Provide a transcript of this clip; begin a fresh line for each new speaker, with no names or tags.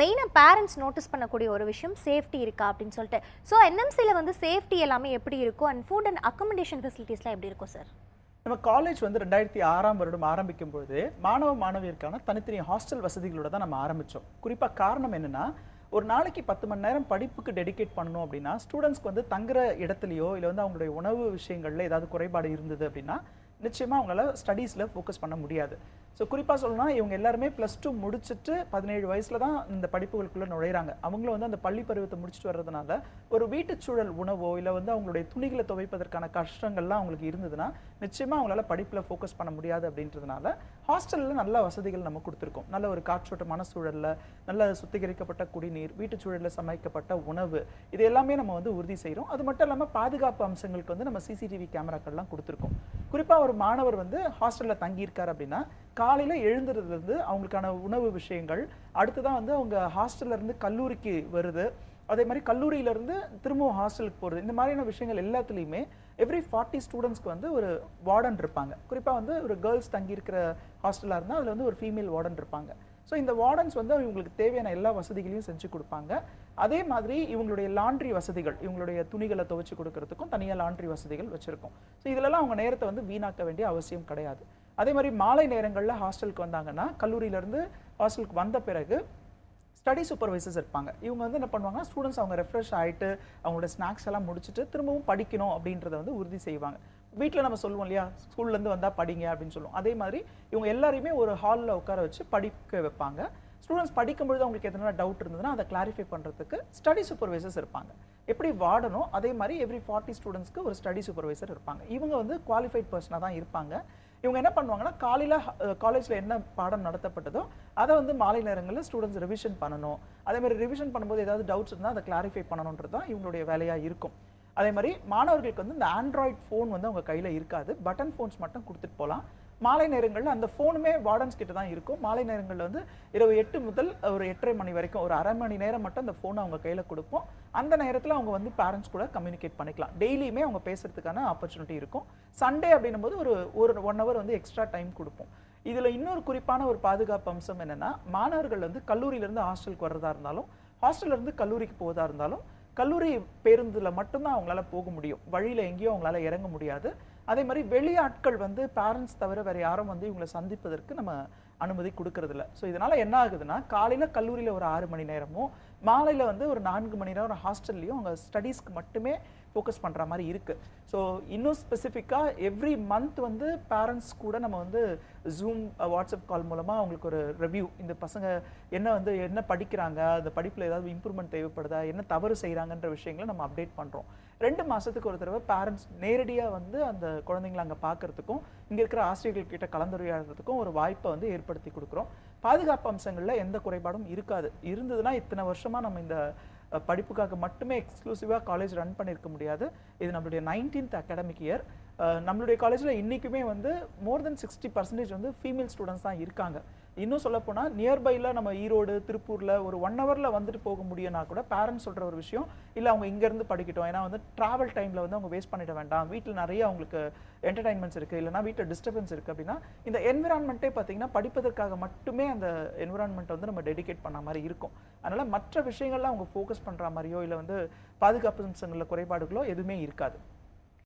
மெயினாக parents notice பண்ணக்கூடிய ஒரு விஷயம் சேஃப்டி இருக்கா அப்படின்னு சொல்லிட்டு. ஸோ என்எம்சியில் வந்து சேஃப்டி எல்லாமே எப்படி இருக்கும் அண்ட் ஃபுட் அண்ட் அக்கமடேஷன் ஃபெசிலிட்டிஸ்லாம் எப்படி இருக்கும் சார்
நம்ம காலேஜ் வந்து ரெண்டாயிரத்தி ஆறாம் வருடம் ஆரம்பிக்கும் பொழுது மாணவ மாணவியருக்கான தனித்தனி ஹாஸ்டல் வசதிகளோட தான் நம்ம ஆரம்பித்தோம் குறிப்பாக காரணம் என்னென்னா ஒரு நாளைக்கு பத்து மணி நேரம் படிப்புக்கு டெடிகேட் பண்ணணும் அப்படின்னா ஸ்டூடெண்ட்ஸ்க்கு வந்து தங்குற இடத்துலையோ இல்லை வந்து அவங்களுடைய உணவு விஷயங்களில் ஏதாவது குறைபாடு இருந்தது அப்படின்னா நிச்சயமாக அவங்களால ஸ்டடீஸில் ஃபோக்கஸ் பண்ண முடியாது. ஸோ குறிப்பாக சொல்லணும்னா இவங்க எல்லாருமே ப்ளஸ் டூ முடிச்சுட்டு பதினேழு வயசில் தான் இந்த படிப்புகளுக்குள்ளே நுழையிறாங்க. அவங்களும் வந்து அந்த பள்ளி பருவத்தை முடிச்சுட்டு வர்றதுனால ஒரு வீட்டுச் சூழல் உணவோ இல்லை வந்து அவங்களுடைய துணிகளை துவைப்பதற்கான கஷ்டங்கள்லாம் அவங்களுக்கு இருந்ததுன்னா நிச்சயமாக அவங்களால படிப்பில் ஃபோக்கஸ் பண்ண முடியாது அப்படின்றதுனால ஹாஸ்டலில் நல்ல வசதிகள் நம்ம கொடுத்துருக்கோம். நல்ல ஒரு காற்றோட்டமான சூழலில் நல்ல சுத்திகரிக்கப்பட்ட குடிநீர் வீட்டுச் சூழலில் சமைக்கப்பட்ட உணவு இது எல்லாமே நம்ம வந்து உறுதி செய்கிறோம் அது மட்டும் இல்லாமல் பாதுகாப்பு அம்சங்களுக்கு வந்து நம்ம சிசிடிவி கேமராக்கள்லாம் கொடுத்துருக்கோம். குறிப்பாக ஒரு மாணவர் வந்து ஹாஸ்டலில் தங்கியிருக்காரு அப்படின்னா காலையில் எழுந்துறதுலேருந்து அவங்களுக்கான உணவு விஷயங்கள் அடுத்ததான் வந்து அவங்க ஹாஸ்டல்லேருந்து கல்லூரிக்கு வருது. அதே மாதிரி கல்லூரியிலேருந்து திரும்பவும் ஹாஸ்டலுக்கு போகிறது இந்த மாதிரியான விஷயங்கள் எல்லாத்துலேயுமே எவ்ரி ஃபார்ட்டி ஸ்டூடெண்ட்ஸ்க்கு வந்து ஒரு வார்டன் இருப்பாங்க. குறிப்பாக வந்து ஒரு கேர்ள்ஸ் தங்கியிருக்கிற ஹாஸ்டலாக இருந்தால் அதில் வந்து ஒரு ஃபீமேல் வார்டன் இருப்பாங்க. ஸோ இந்த வார்டன்ஸ் வந்து இவங்களுக்கு தேவையான எல்லா வசதிகளையும் செஞ்சு கொடுப்பாங்க. அதே மாதிரி இவங்களுடைய லாண்ட்ரி வசதிகள் இவங்களுடைய துணிகளை துவைச்சு கொடுக்கறதுக்கும் தனியாக லாண்ட்ரி வசதிகள் வச்சுருக்கோம். ஸோ இதிலெல்லாம் அவங்க நேரத்தை வந்து வீணாக்க வேண்டிய அவசியம் கிடையாது. அதே மாதிரி மாலை நேரங்களில் ஹாஸ்டலுக்கு வந்தாங்கன்னா கல்லூரியிலேருந்து ஹாஸ்டலுக்கு வந்த பிறகு ஸ்டடி சூப்பர்வைசர்ஸ் இருப்பாங்க. இவங்க வந்து என்ன பண்ணுவாங்கன்னா ஸ்டூடெண்ட்ஸ் அவங்க ரெஃப்ரெஷ் ஆகிட்டு அவங்களோட ஸ்நாக்ஸ் எல்லாம் முடிச்சுட்டு திரும்பவும் படிக்கணும் அப்படின்றத வந்து உறுதி செய்வாங்க. வீட்டில் நம்ம சொல்லுவோம் இல்லையா ஸ்கூல்லேருந்து வந்தால் படிங்க அப்படின்னு சொல்லுவோம். அதே மாதிரி இவங்க எல்லாரையுமே ஒரு ஹாலில் உட்கார வச்சு படிக்க வைப்பாங்க. ஸ்டூடெண்ட்ஸ் படிக்கும்பொழுது அவங்களுக்கு எதனா டவுட் இருந்ததுன்னா அதை கிளாரிஃபை பண்ணுறதுக்கு ஸ்டடி சூப்பர்வைசர்ஸ் இருப்பாங்க. எப்படி வாடணும்? அதே மாதிரி எவ்ரி ஃபார்ட்டி ஸ்டூடெண்ட்ஸ்க்கு ஒரு ஸ்டடி சூப்பர்வைசர் இருப்பாங்க. இவங்க வந்து குவாலிஃபைட் பர்சனாக தான் இருப்பாங்க. இவங்க என்ன பண்ணுவாங்கன்னா காலையில் காலேஜில் என்ன பாடம் நடத்தப்பட்டதோ அதை வந்து மாலை நேரங்களில் ஸ்டூடெண்ட்ஸ் ரிவிஷன் பண்ணணும். அதே மாதிரி ரிவிஷன் பண்ணும்போது ஏதாவது டவுட்ஸ் இருந்தால் அதை கிளாரிஃபை பண்ணணுன்றது தான் இவங்களுடைய வேலையாக இருக்கும். அதே மாதிரி மாணவர்களுக்கு வந்து இந்த ஆண்ட்ராய்ட் ஃபோன் வந்து அவங்க கையில் இருக்காது. பட்டன் ஃபோன்ஸ் மட்டும் கொடுத்துட்டு போகலாம் மாலை நேரங்களில் அந்த ஃபோனுமே வார்டன்ஸ் கிட்ட தான் இருக்கும். மாலை நேரங்களில் வந்து இரவு எட்டு முதல் ஒரு எட்டரை மணி வரைக்கும் ஒரு அரை மணி நேரம் மட்டும் அந்த ஃபோனை அவங்க கையில் கொடுப்போம். அந்த நேரத்தில் அவங்க வந்து பேரண்ட்ஸ் கூட கம்யூனிகேட் பண்ணிக்கலாம். டெய்லியுமே அவங்க பேசுறதுக்கான ஆப்பர்ச்சுனிட்டி இருக்கும். சண்டே அப்படின்னும் போது ஒரு ஒரு ஒன் ஹவர் வந்து எக்ஸ்ட்ரா டைம் கொடுப்போம். இதில் இன்னொரு குறிப்பான ஒரு பாதுகாப்பு அம்சம் என்னென்னா மாணவர்கள் வந்து கல்லூரியிலேருந்து ஹாஸ்டலுக்கு வர்றதா இருந்தாலும் ஹாஸ்டல்லேருந்து கல்லூரிக்கு போவதா இருந்தாலும் கல்லூரி பேருந்தில் மட்டும்தான் அவங்களால போக முடியும். வழியில் எங்கேயும் அவங்களால இறங்க முடியாது. அதே மாதிரி வெளியாட்கள் வந்து பேரண்ட்ஸ் தவிர வேறு யாரும் வந்து இவங்களை சந்திப்பதற்கு நம்ம அனுமதி கொடுக்கறதில்ல. ஸோ இதனால் என்ன ஆகுதுன்னா காலையில் கல்லூரியில் ஒரு ஆறு மணி நேரமும் மாலையில் வந்து ஒரு நான்கு மணி நேரம் ஒரு ஹாஸ்டல்லையும் அவங்க ஸ்டடீஸ்க்கு மட்டுமே ஃபோக்கஸ் பண்ணுற மாதிரி இருக்குது ஸோ இன்னும் ஸ்பெசிஃபிக்காக எவ்ரி மந்த் வந்து பேரண்ட்ஸ் கூட நம்ம வந்து ஜூம் வாட்ஸ்அப் கால் மூலமாக அவங்களுக்கு ஒரு ரிவ்யூ இந்த பசங்க என்ன வந்து என்ன படிக்கிறாங்க அந்த படிப்பில் ஏதாவது இம்ப்ரூவ்மெண்ட் தேவைப்படுதா என்ன தவறு செய்கிறாங்கன்ற விஷயங்களை நம்ம அப்டேட் பண்ணுறோம் ரெண்டு மாதத்துக்கு ஒரு தடவை பேரண்ட்ஸ் நேரடியாக வந்து அந்த குழந்தைங்களை அங்கே பார்க்கறதுக்கும் இங்கே இருக்கிற ஆசிரியர்கள் கிட்ட கலந்துரையாடுறதுக்கும் ஒரு வாய்ப்பை வந்து ஏற்படுத்தி கொடுக்குறோம். பாதுகாப்பு அம்சங்களில் எந்த குறைபாடும் இருக்காது. இருந்ததுன்னா இத்தனை வருஷமாக நம்ம இந்த படிப்புக்காக மட்டுமே எக்ஸ்க்ளூசிவாக காலேஜ் ரன் பண்ணியிருக்க முடியாது. இது நம்மளுடைய நைன்டீன்த் அகாடமிக் இயர் நம்மளுடைய காலேஜில் இன்றைக்குமே வந்து மோர் தென் சிக்ஸ்டி பர்சன்டேஜ் வந்து ஃபீமேல் ஸ்டூடெண்ட்ஸ் தான் இருக்காங்க. இன்னும் சொல்லப்போனால் நியர்பையில் நம்ம ஈரோடு திருப்பூரில் ஒரு ஒன் ஹவரில் வந்துட்டு போக முடியும்னா கூட பேரண்ட்ஸ் சொல்கிற ஒரு விஷயம் இல்லை அவங்க இங்கேருந்து படிக்கட்டும். ஏன்னா வந்து ட்ராவல் டைமில் வந்து அவங்க வேஸ்ட் பண்ணிட வேண்டாம். வீட்டில் நிறைய அவங்களுக்கு என்டர்டைன்மெண்ட்ஸ் இருக்குது இல்லைனா வீட்டில் டிஸ்டர்பன்ஸ் இருக்குது அப்படின்னா இந்த என்விரான்மெண்ட்டே பார்த்தீங்கன்னா படிப்பதற்காக மட்டுமே அந்த என்விரான்மெண்ட் வந்து நம்ம டெடிகேட் பண்ண மாதிரி இருக்கும். அதனால் மற்ற விஷயங்கள்லாம் அவங்க ஃபோக்கஸ் பண்ணுற மாதிரியோ இல்லை வந்து பாதுகாப்பு அம்சங்களில் குறைபாடுகளோ எதுவுமே இருக்காது.